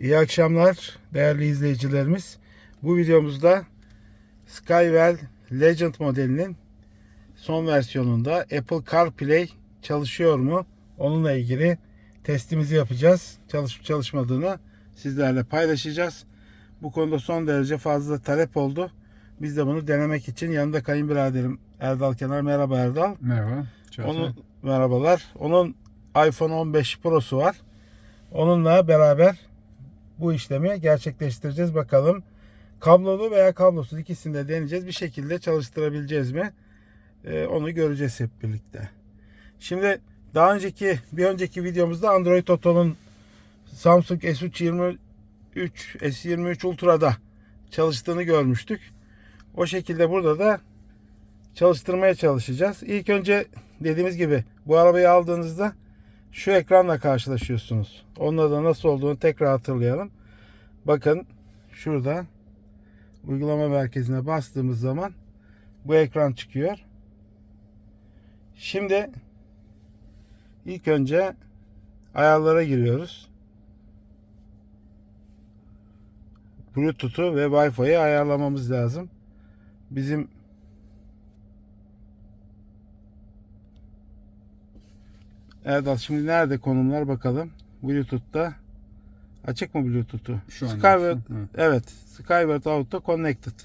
İyi akşamlar değerli izleyicilerimiz. Bu videomuzda Skywell Legend modelinin son versiyonunda Apple CarPlay çalışıyor mu? Onunla ilgili testimizi yapacağız. Çalışıp çalışmadığını sizlerle paylaşacağız. Bu konuda son derece fazla talep oldu. Biz de bunu denemek için yanında kayınbiraderim Erdal Kenar. Merhaba Erdal. Merhaba. Onun merhabalar. Onun iPhone 15 Pro'su var. Onunla beraber bu işlemi gerçekleştireceğiz. Bakalım kablolu veya kablosuz ikisini de deneyeceğiz. Bir şekilde çalıştırabileceğiz mi? Ee, onu göreceğiz hep birlikte. Şimdi daha önceki bir önceki videomuzda Android Auto'nun Samsung S3 23 S23 Ultra'da çalıştığını görmüştük. O şekilde burada da çalıştırmaya çalışacağız. İlk önce dediğimiz gibi bu arabayı aldığınızda şu ekranla karşılaşıyorsunuz. Onunla da nasıl olduğunu tekrar hatırlayalım. Bakın şurada uygulama merkezine bastığımız zaman bu ekran çıkıyor. Şimdi ilk önce ayarlara giriyoruz. Bluetooth'u ve Wi-Fi'yi ayarlamamız lazım. Bizim Erdal şimdi nerede konumlar bakalım. Bluetooth'ta açık mı Bluetooth'u? Şu anda Skyward, evet. evet. Skyward Auto Connected.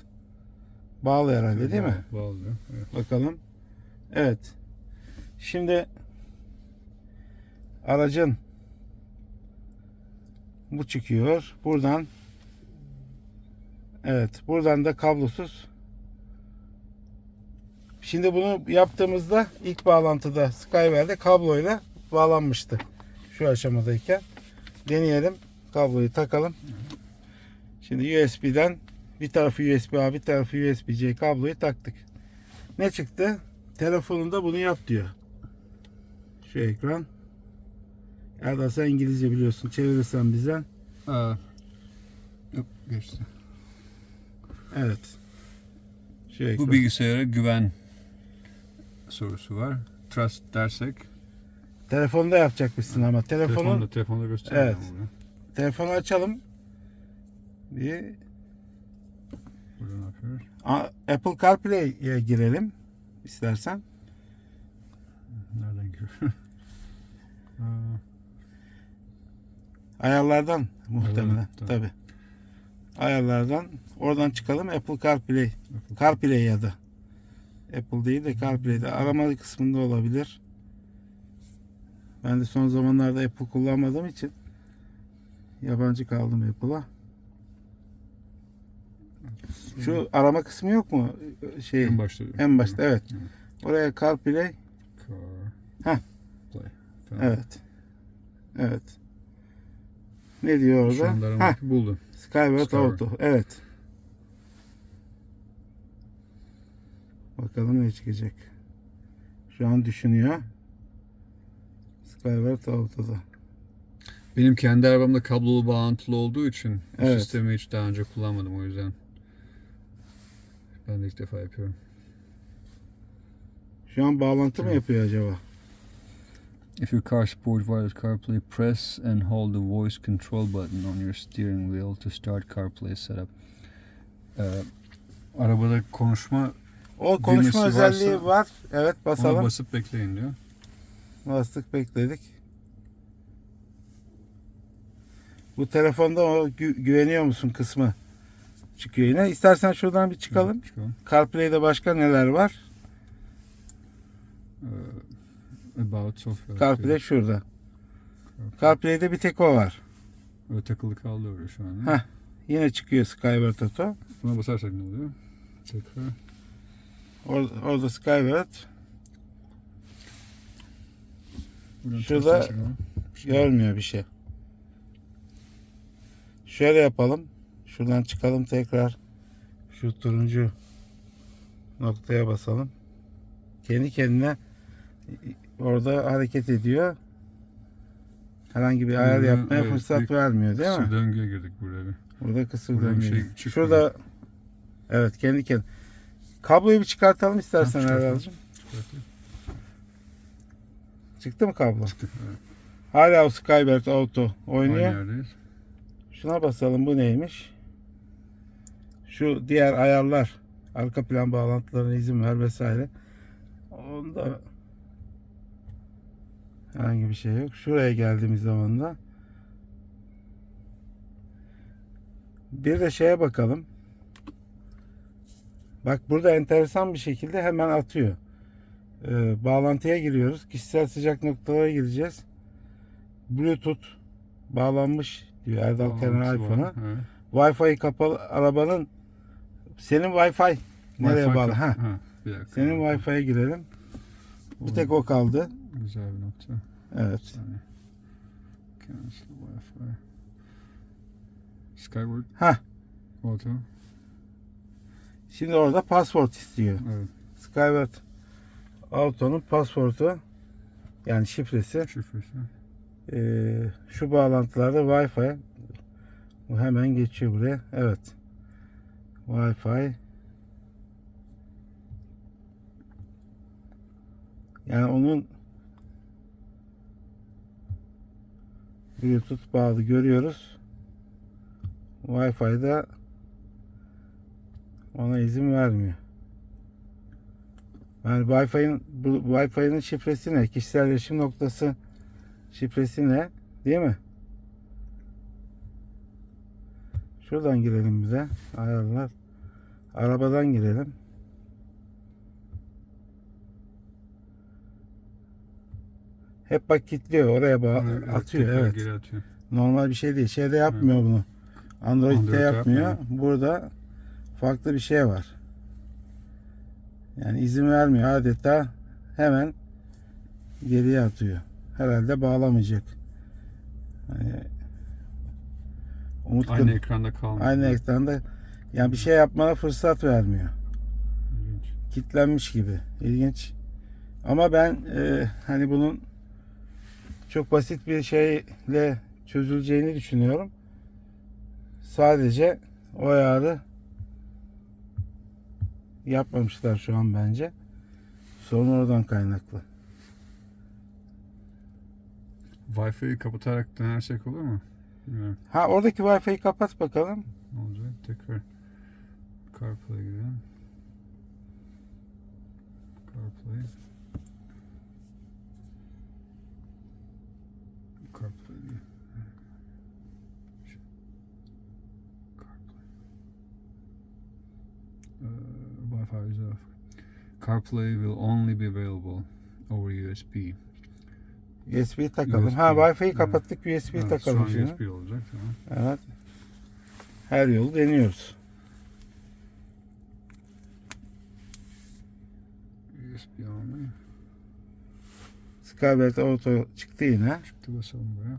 Bağlı herhalde değil mi? Bağlıyor. Evet. Bakalım. Evet. Şimdi aracın bu çıkıyor. Buradan Evet, buradan da kablosuz. Şimdi bunu yaptığımızda ilk bağlantıda Skywell'de kabloyla bağlanmıştı. Şu aşamadayken. Deneyelim. Kabloyu takalım. Şimdi USB'den bir tarafı USB A, bir tarafı USB C kabloyu taktık. Ne çıktı? Telefonunda bunu yap diyor. Şu ekran. Erdal sen İngilizce biliyorsun. Çevirirsen bize. Aa, yok geçti. Evet. Şu ekran. Bu bilgisayara güven sorusu var. Trust dersek Telefonda yapacakmışsın ama. Telefonun telefonda telefonda gösteriyor. Evet. burada. telefonu açalım. Bir Burada ne yapıyoruz? Apple CarPlay'e girelim istersen. Nereden giriyor? Aa, Ayarlardan muhtemelen. Tamam. Tabi. Ayarlardan oradan çıkalım Apple CarPlay. Apple. CarPlay ya da. Apple değil de CarPlay'de. Arama kısmında olabilir. Ben de son zamanlarda Apple kullanmadığım için yabancı kaldım Apple'a. Şu arama kısmı yok mu? Şey, en başta. en başta evet. Evet. Oraya CarPlay. Car. Heh. Play. Tamam. Evet. Evet. Ne diyor Şu orada? anda Heh, aramadaki buldu. Skyward Skyward. Auto. Evet. Bakalım ne çıkacak. Şu an düşünüyor. Skyward Auto'da. Benim kendi arabamda kablolu bağlantılı olduğu için bu Evet. sistemi hiç daha önce kullanmadım o yüzden. Ben de ilk defa yapıyorum. Şu an bağlantı mı Evet. yapıyor acaba? If your car supports wireless CarPlay, press and hold the voice control button on your steering wheel to start CarPlay setup. Ee, arabada konuşma O konuşma Düğmesi özelliği varsa- var. Evet ona basalım. basıp bekleyin diyor. Bastık bekledik. Bu telefonda o gü- güveniyor musun kısmı çıkıyor yine. İstersen şuradan bir çıkalım. Çıkalım. CarPlay'de başka neler var? Ee, about software. CarPlay diyor. şurada. CarPlay'de bir tek o var. Öyle takılı kaldı oraya şu an. Heh. Yine çıkıyor Skyward Auto. Buna basarsak ne oluyor? Tekrar. Orada, orada Skyward. Şurada şey. Görmüyor bir şey. Şöyle yapalım. Şuradan çıkalım tekrar. Şu turuncu noktaya basalım. Kendi kendine orada hareket ediyor. Herhangi bir ayar Burada, yapmaya evet, fırsat vermiyor değil mi? Kısır döngüye girdik burada bir. Burada kısır dönüyor. şey çıkmıyor. Şurada evet kendi kendine. Kabloyu bir çıkartalım istersen Tamam. Erdal'cığım. Çıktı mı kablo? Çıktı. Evet. Hala o Skyward Auto oynuyor. Şuna basalım bu neymiş? Şu diğer ayarlar arka plan bağlantılarına izin ver vesaire. Onda herhangi bir şey yok. Şuraya geldiğimiz zaman da bir de şeye bakalım. Bak burada enteresan bir şekilde hemen atıyor. Ee, bağlantıya giriyoruz. Kişisel sıcak noktalara gireceğiz. Bluetooth bağlanmış diyor Erdal Kenan iPhone'a. Wi-Fi kapalı arabanın senin Wi-Fi nereye Wi-Fi bağlı? Ha. ha. Senin Wi-Fi'ye girelim. Bir tek o kaldı. Güzel bir nokta. Evet. Cancel Wi-Fi. Skyward Ha. Auto. Şimdi orada password istiyor. Evet. Skyward Auto'nun passwordu yani şifresi Şifresi. Ee, şu bağlantılarda Wi-Fi bu hemen geçiyor buraya. Evet. Wi-Fi yani onun Bluetooth bağlı görüyoruz. Wi-Fi'da ona izin vermiyor. Yani Wi-Fi'nin Wi-Fi'nin şifresi ne? Kişisel erişim noktası şifresi ne? Değil mi? Şuradan girelim bize. Ayarlar. Arabadan girelim. Hep bak kilitliyor. Oraya bağ Evet, atıyor. Evet. Geri atıyor. Normal bir şey değil. Şeyde yapmıyor bunu. Android'de Android'de yapmıyor. yapmıyor. Burada farklı bir şey var. Yani izin vermiyor. Adeta hemen geriye atıyor. Herhalde bağlamayacak. Hani Umut Aynı Kır- ekranda kalmıyor. aynı ekranda yani bir şey yapmana fırsat vermiyor. İlginç. Kitlenmiş gibi. İlginç. Ama ben e, hani bunun çok basit bir şeyle çözüleceğini düşünüyorum. Sadece o ayarı yapmamışlar şu an bence. Sorun oradan kaynaklı. Wi-Fi'yi kapatarak denersek olur mu? Bilmiyorum. Ha oradaki Wi-Fi'yi kapat bakalım. Ne olacak? Tekrar CarPlay'e. CarPlay. CarPlay değil. Şu- CarPlay. İs off. CarPlay will only be available over USB. USB takalım. USB. Ha Wi-Fi'yi Evet. kapattık USB Evet, takalım şu an. USB olacak tamam. Evet. Her yolu deniyoruz. USB only. Skybird Auto çıktı yine. Çıktı basalım buraya.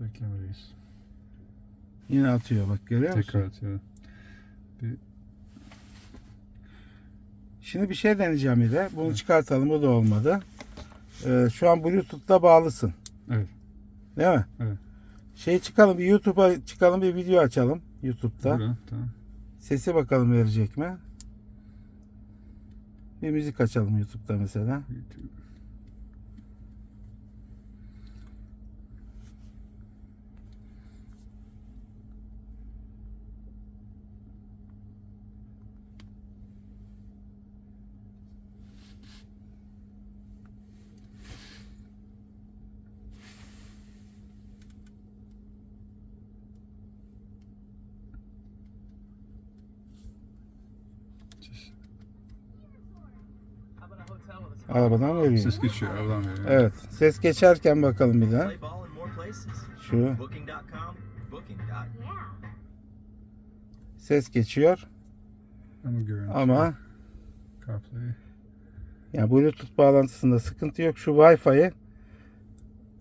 Beklemedeyiz. Yine atıyor bak görüyor musun? Tekrar atıyor. Şimdi bir şey deneyeceğim bir de. Bunu Evet. çıkartalım. O da olmadı. Ee, şu an Bluetooth'ta bağlısın. Evet. Değil mi? Evet. Şey çıkalım bir YouTube'a çıkalım bir video açalım YouTube'da. Burada, tamam. Sesi bakalım verecek mi? Bir müzik açalım YouTube'da mesela. YouTube. Arabadan veriyor. Ses geçiyor aradan veriyor. Evet. Ses geçerken bakalım bir daha. Şu ses geçiyor Ama görüntü. ama CarPlay. yani Bluetooth bağlantısında sıkıntı yok. Şu Wi-Fi'yi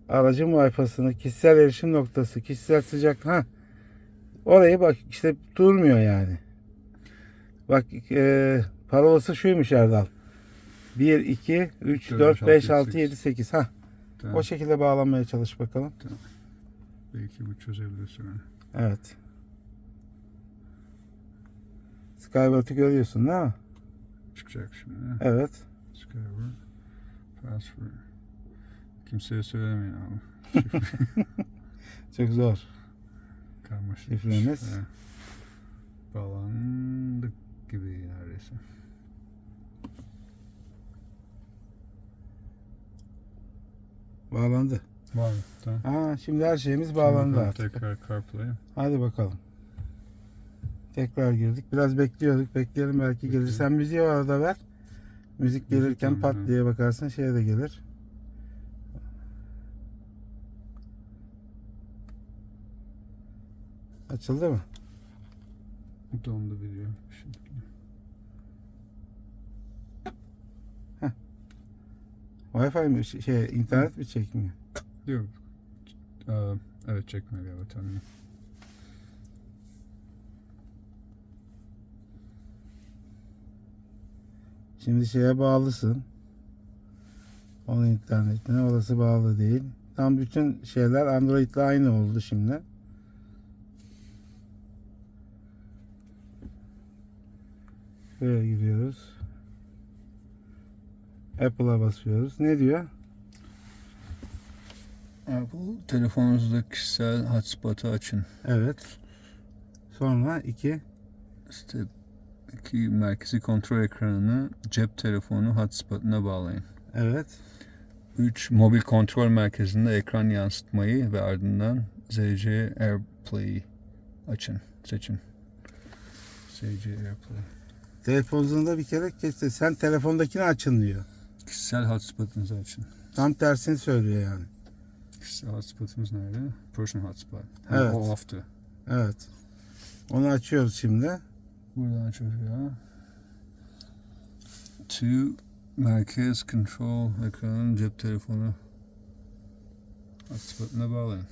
aracın Wi-Fi'sini kişisel erişim noktası, kişisel sıcak ha orayı bak işte durmuyor yani. Bak e, parolası şuymuş Erdal. 1 2 3 4 5 6 7 8 ha. Tamam. O şekilde bağlanmaya çalış bakalım. Belki bu çözebilir sonra. Evet. Skybird'ı görüyorsun değil mi? Çıkacak şimdi. Evet. Skyward. Password. Kimseye söylemeyin abi. Çok zor. Karmaşık. Şifremiz. Evet. Bağlandık gibi neredeyse. Bağlandı. Tamam. Aa, şimdi her şeyimiz bağlandı Şimdi artık. Tekrar CarPlay. Hadi bakalım. Tekrar girdik. Biraz bekliyorduk. Bekleyelim belki gelir. Sen müziği o arada ver. Müzik gelirken mi? pat diye bakarsın şeye de gelir. Açıldı mı? Dondu video. Şimdi. Wi-Fi mi? Şey, şey, internet mi çekmiyor? Yok. Evet çekmiyor galiba tahminim. Şimdi şeye bağlısın. Onun internetine orası bağlı değil. Tam bütün şeyler Android ile aynı oldu şimdi. Şuraya giriyoruz. Apple'a basıyoruz. Ne diyor? Apple telefonunuzda kişisel hotspot'u açın. Evet. Sonra iki. Step 2 merkezi kontrol ekranını cep telefonu hotspot'una bağlayın. Evet. 3 mobil kontrol merkezinde ekran yansıtmayı ve ardından ZC AirPlay'i açın, seçin. ZC AirPlay. Telefonunda bir kere kesti. Sen telefondakini açın diyor. Kişisel hotspot'unuzu açın. Tam tersini söylüyor yani. Kişisel hotspot'umuz nerede? Personal hotspot. Evet. O off'tu. Evet. Onu açıyoruz şimdi. Buradan açıyoruz ya. To merkez kontrol ekranın cep telefonu hotspot'una bağlayın.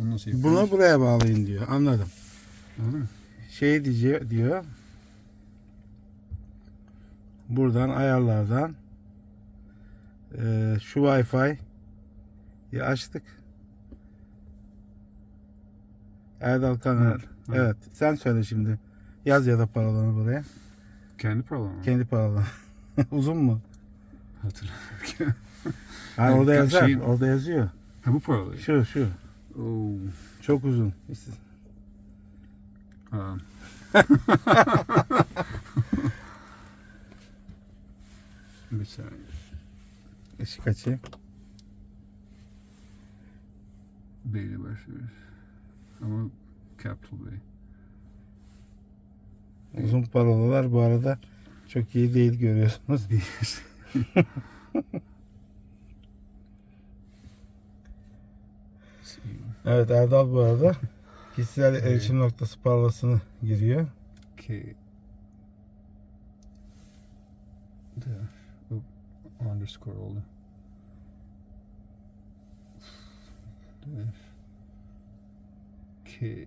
Onu nasıl yapıyoruz? Bunu buraya bağlayın diyor. Anladım. Anladın mı? Şey diyor, diyor. Buradan ayarlardan eee, şu Wi-Fi açtık. Erdal Kaner. Evet, Evet, evet. Sen söyle şimdi. Yaz ya da paralarını buraya. Kendi paralarım. Kendi paralarını. Uzun mu? Hatırlamıyorum. Ha, Yani orada yazar. şeyin- Orada yazıyor. ha bu paraları. Şu şu. Oo. Çok uzun. İşte Ha. bir saniye. Işık açayım. B ile başlıyoruz. Ama capital B. Uzun parolalar bu arada çok iyi değil görüyorsunuz. Evet Erdal bu arada kişisel erişim noktası parolasını giriyor. K. There. Oop. Underscore oldu. There. K.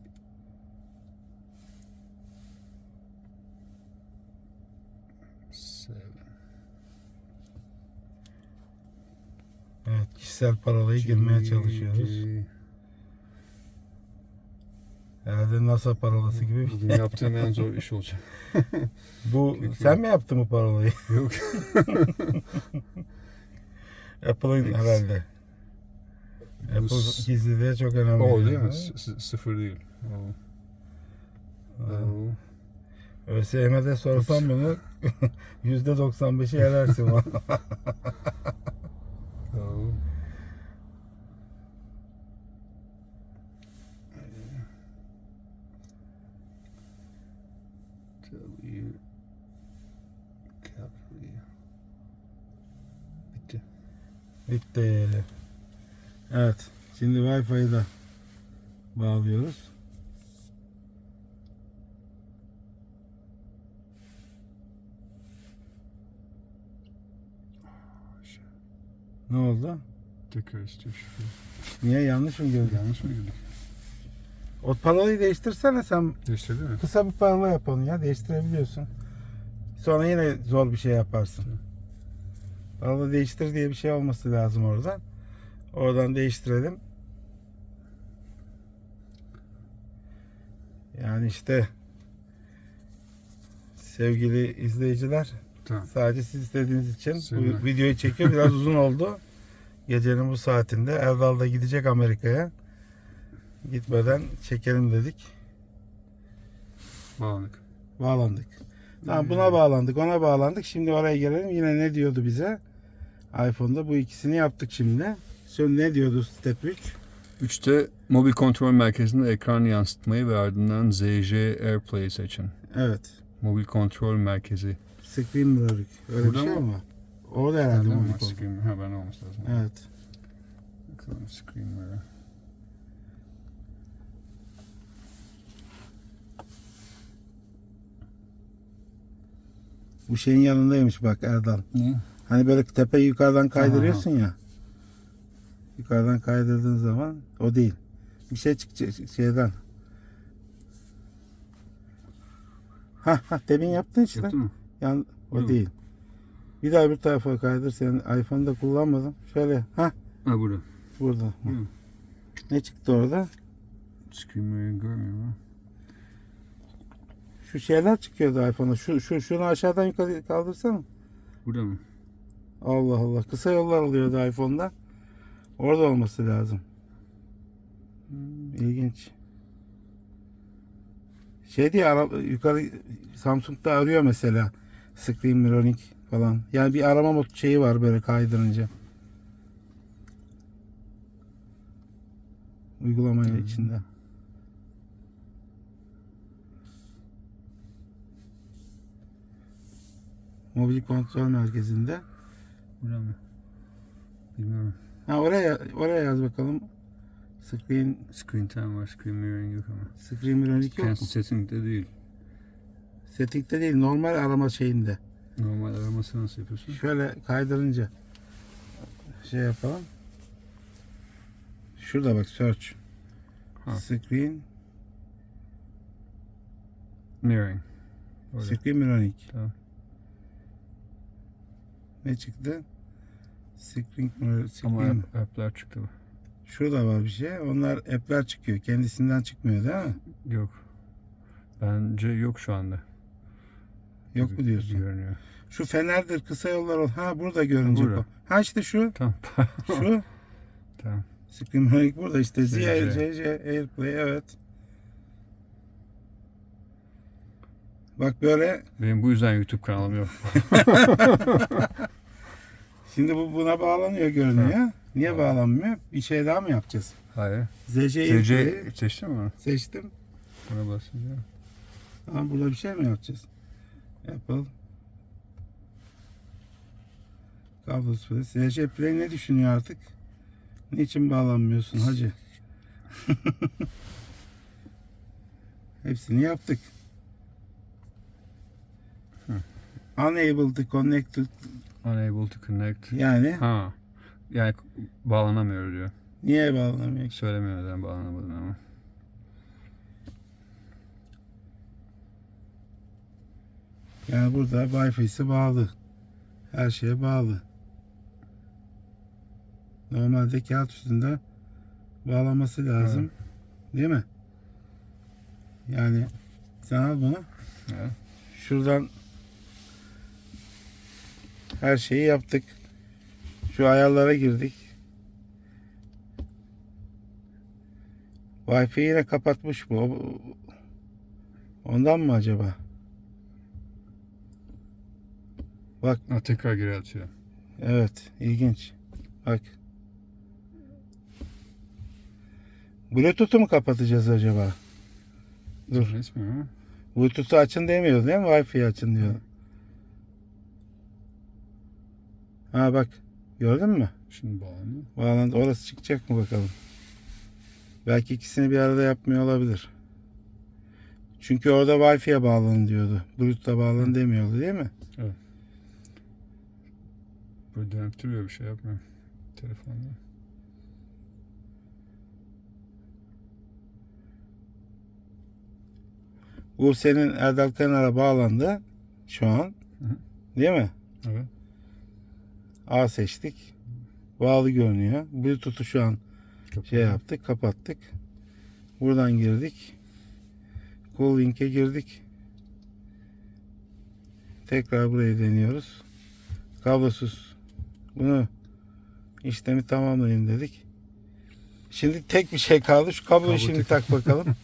Seven. Evet kişisel parolayı girmeye çalışıyoruz. Herhalde NASA parolası gibi. bir- Bugün yaptığım en zor iş olacak. Bu Peki. sen mi yaptın bu parolayı? Yok. Apple'ın herhalde. Apple gizliliğe çok önemli. O değil mi? S- sıfır değil. O. O. ÖSYM'de sorsam bunu %95'i yerersin. O. W. E. Bitti. Bitti. Evet. Şimdi Wi-Fi'yi da bağlıyoruz. Ne oldu? Tekrar istiyor şifre. Niye yanlış mı gördün? Yanlış mı girdik? O parolayı değiştirsene sen. Değiştirdi mi? Kısa bir parola yap onu ya. Değiştirebiliyorsun. Sonra yine zor bir şey yaparsın. Parola değiştir diye bir şey olması lazım orada. Oradan değiştirelim. Yani işte sevgili izleyiciler Tamam. Sadece siz istediğiniz için bu videoyu çekiyor. Biraz uzun oldu. Gecenin bu saatinde. Erdal da gidecek Amerika'ya. Gitmeden çekelim dedik. Bağlandık. Bağlandık. Tamam buna bağlandık, ona bağlandık. Şimdi oraya gelelim. Yine ne diyordu bize? iPhone'da bu ikisini yaptık şimdi. Şimdi ne diyordu step 3? 3'te mobil kontrol merkezinde ekran yansıtmayı ve ardından ZJ AirPlay seçin. Evet. Mobil kontrol merkezi. Screen mirroring. Öyle Burada bir şey mı? mi? Orada herhalde mobil kontrol. screen, ha ben olması lazım. Evet. Bakalım screen mirror. Bu şeyin yanındaymış bak Erdal. Ne? Hani böyle tepeyi yukarıdan kaydırıyorsun ya. Yukarıdan kaydırdığın zaman o değil. Bir şey çıkacak şeyden. Ha ha demin yaptın işte. Yaptın mı? Yan, o mı? değil. Bir daha bir tarafa kaydır. Sen iPhone'da kullanmadın. Şöyle. Ha Ha burada. burada. Hı. Ne çıktı orada? Screen mirror görmüyorum ha. Şu şeyler çıkıyordu iPhone'da. Şu, şu, şunu aşağıdan yukarı kaldırsana. Burada mı? Allah Allah. Kısa yollar oluyordu iPhone'da. Orada olması lazım. Hmm, İlginç. Şey diye ara, yukarı Samsung'da arıyor mesela. Screen mirroring falan. Yani bir arama şeyi var böyle kaydırınca. Uygulamayla içinde. Mobil kontrol merkezinde. Burada mı? Bilmiyorum. Ha oraya oraya yaz bakalım. Screen Screen time var. Screen mirroring yok ama. screen mirroring yok mu? setting'de değil. Setting'de değil normal arama şeyinde. Normal araması nasıl yapıyorsun? Şöyle kaydırınca şey yapalım. Şurada bak search. Ha. Screen Mirroring. Orada. screen mirroring. Tamam. Ne çıktı? Screen mirror, Ama app, app'ler çıktı mı? Şurada var bir şey. Onlar app'ler çıkıyor. Kendisinden çıkmıyor değil mi? Yok. Bence yok şu anda. Yok mu diyorsun? Görünüyor. Şu fenerdir kısa yollar ol. Ha burada görünecek Burada. o. Ha işte şu. Tamam. Şu. tamam. Mirroring burada işte. Z, ZC. ZC, AirPlay evet. Bak böyle Benim bu yüzden YouTube kanalım yok. Şimdi bu buna bağlanıyor görünüyor. Niye Ha. bağlanmıyor? Bir şey daha mı yapacağız? Hayır. ZC'yi TC seçtin mi seçtim. Buna basınca. Ama burada bir şey mi yapacağız? Apple. Kablosuz. ZC Play ne düşünüyor artık? Niçin bağlanmıyorsun hacı? Hepsini yaptık. Hı. Unable to connect to Unable to connect. yani Ha. Yani bağlanamıyor diyor. niye bağlanamıyor? Söylemiyor neden bağlanamadığını ama. Yani burada Wi-Fi'si bağlı. Her şeye bağlı. Normalde kağıt üstünde bağlaması lazım. Değil mi? Yani sen al bunu. Evet. Şuradan her şeyi yaptık. Şu ayarlara girdik. Wi-Fi yine kapatmış bu. Ondan mı acaba? Ha, tekrar geri atıyor. Evet, ilginç. Bak. Bluetooth'u mu kapatacağız acaba? Dur. Resmi ama. Bluetooth'u açın demiyor değil mi? Wi-Fi açın diyor. Ha bak. Gördün mü? Şimdi bağlandı. Bağlandı. Orası çıkacak mı bakalım. Belki ikisini bir arada yapmıyor olabilir. Çünkü orada Wi-Fi'ye bağlanın diyordu. Bluetooth'a bağlan demiyordu değil mi? Böyle dönüp duruyor bir şey yapmıyor. Telefonda. Bu senin Erdal Kanar'a bağlandı. Şu an. Hı hı. Değil mi? Evet. A seçtik. Bağlı görünüyor. Bluetooth'u şu an şey yaptık, kapattık. Buradan girdik. Cool Link'e girdik. Tekrar burayı deniyoruz. Kablosuz. Bunu işlemi tamamlayın dedik. Şimdi tek bir şey kaldı. Şu kabloyu Kablo şimdi tek- tak bakalım.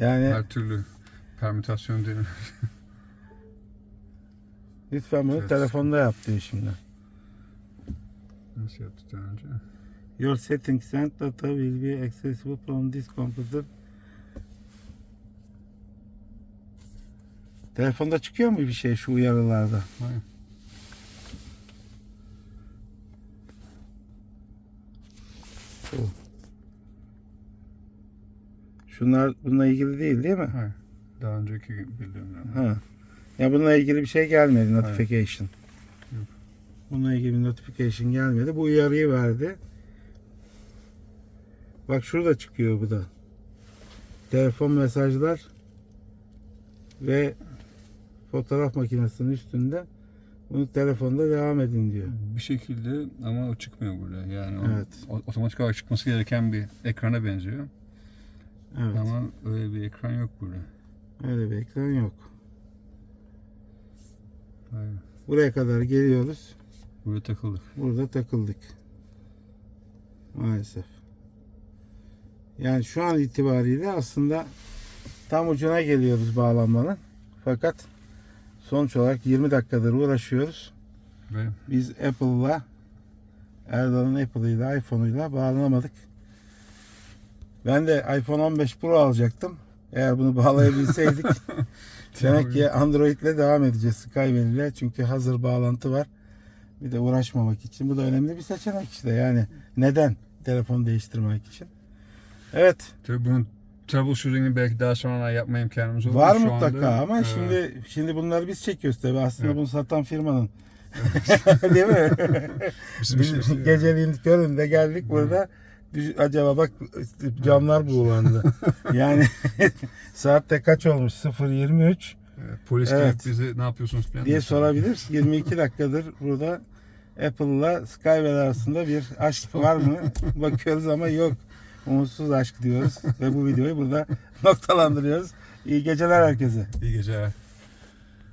yani Her türlü permütasyon denir. Lütfen bunu Evet. telefonda yap diyor şimdi. Nasıl yaptık daha önce? Your settings and data will be accessible from this computer. Telefonda çıkıyor mu bir şey şu uyarılarda? Hayır. Şunlar bununla ilgili değil değil mi? Hayır. Daha önceki bildirimler. Ha. Ya bununla ilgili bir şey gelmedi notification. Yok. Bununla ilgili bir notification gelmedi. Bu uyarıyı verdi. Bak şurada çıkıyor bu da. Telefon mesajlar ve fotoğraf makinesinin üstünde bunu telefonda devam edin diyor. Bir şekilde ama o çıkmıyor burada. Yani o, Evet. o- otomatik olarak çıkması gereken bir ekrana benziyor. Evet. Ama öyle bir ekran yok burada. Öyle bir ekran yok. Hayır. Buraya kadar geliyoruz. Burada takıldık. Burada takıldık. Maalesef. Yani şu an itibariyle aslında tam ucuna geliyoruz bağlanmanın. Fakat sonuç olarak 20 dakikadır uğraşıyoruz. Ve Biz Apple'la Erdoğan'ın Apple'ıyla iPhone'uyla bağlanamadık. Ben de iPhone 15 Pro alacaktım. Eğer bunu bağlayabilseydik. demek ki Android'le devam edeceğiz Skyway ile. Çünkü hazır bağlantı var. Bir de uğraşmamak için. Bu da önemli bir seçenek işte. Yani neden telefon değiştirmek için? Evet. tabii bunun troubleshooting'ini belki daha sonra yapma imkanımız olur. var Şu mutlaka anda, ama e, şimdi şimdi bunları biz çekiyoruz tabii. Aslında Evet. bunu satan firmanın. Değil mi? bizim geceliğin köründe geldik burada. Acaba bak camlar buğulandı. yani saatte kaç olmuş? 0.23 Evet, Polis Evet. gelip bize ne yapıyorsunuz falan diye sorabilir. 22 dakikadır burada Apple'la Skyway arasında bir aşk var mı? Bakıyoruz ama yok. Umutsuz aşk diyoruz ve bu videoyu burada noktalandırıyoruz. İyi geceler herkese. İyi geceler.